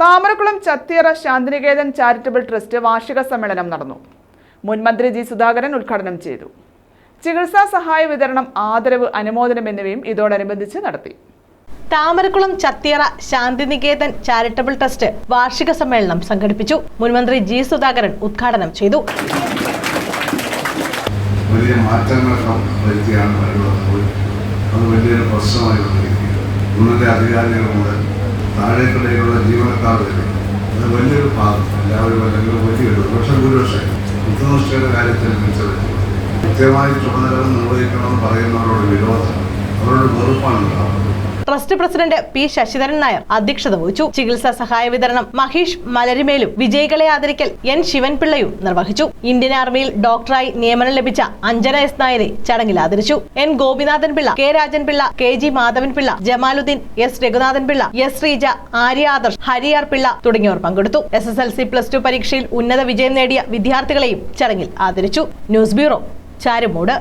Thamarakulam Chathiyara Shantiniketan charitable trust വാർഷിക സമ്മേളനം നടന്നു. മുൻമന്ത്രി ജി സുധാകരൻ ഉദ്ഘാടനം ചെയ്തു. ചികിത്സാ സഹായ വിതരണം ആദരവ് അനുമോദനം എന്നിവയും ഇതോടനുബന്ധിച്ച് നടത്തി. താമരക്കുളം ചത്തിയറ ശാന്തിനികേതൻ ചാരിറ്റബിൾ ട്രസ്റ്റ് വാർഷിക സമ്മേളനം സംഘടിപ്പിച്ചു. മുൻമന്ത്രി ജി സുധാകരൻ ഉദ്ഘാടനം ചെയ്തു. വലിയ മാറ്റങ്ങളൊക്കെ വരുത്തിയാണ് അത് വലിയൊരു പ്രശ്നമായി വന്നിരിക്കുകയാണ്. ഉന്നത അധികാരികൾ മുതൽ താഴേക്കിടയിലുള്ള ജീവനക്കാർ വരെ. അത് വലിയൊരു ഭാഗം എല്ലാവരും അല്ലെങ്കിൽ വലിയൊരു പക്ഷേ ഭൂരിപക്ഷം ബുദ്ധനിഷ്ഠയുടെ കാര്യത്തിൽ മികച്ചത് കൃത്യമായി ചുമതലകൾ നിർവഹിക്കണമെന്ന് പറയുന്നവരോട് വിരോധം. അവരോട് വെറുപ്പാണ് ഉണ്ടാവുന്നത് trust president P Sasidharan Nair അധ്യക്ഷത വഹിച്ചു. ചികിത്സാ സഹായ വിതരണം മഹേഷ് മലരിമേലും വിജയികളെ ആദരിക്കൽ എൻ ശിവൻപിള്ളയും നിർവഹിച്ചു. ഇന്ത്യൻ ആർമിയിൽ ഡോക്ടറായി നിയമനം ലഭിച്ച അഞ്ജന എസ് നായരെ ചടങ്ങിൽ ആദരിച്ചു. N Gopinathan Pillai K Rajan Pillai K G Madhavan Pillai Jamaluddin S Raghunathan Pillai S Sreeja Arya Adarsh Hariyar Pillai തുടങ്ങിയവർ പങ്കെടുത്തു. S S L C plus two പരീക്ഷയിൽ ഉന്നത വിജയം നേടിയ വിദ്യാർത്ഥികളെയും ചടങ്ങിൽ ആദരിച്ചു. News bureau Charummood.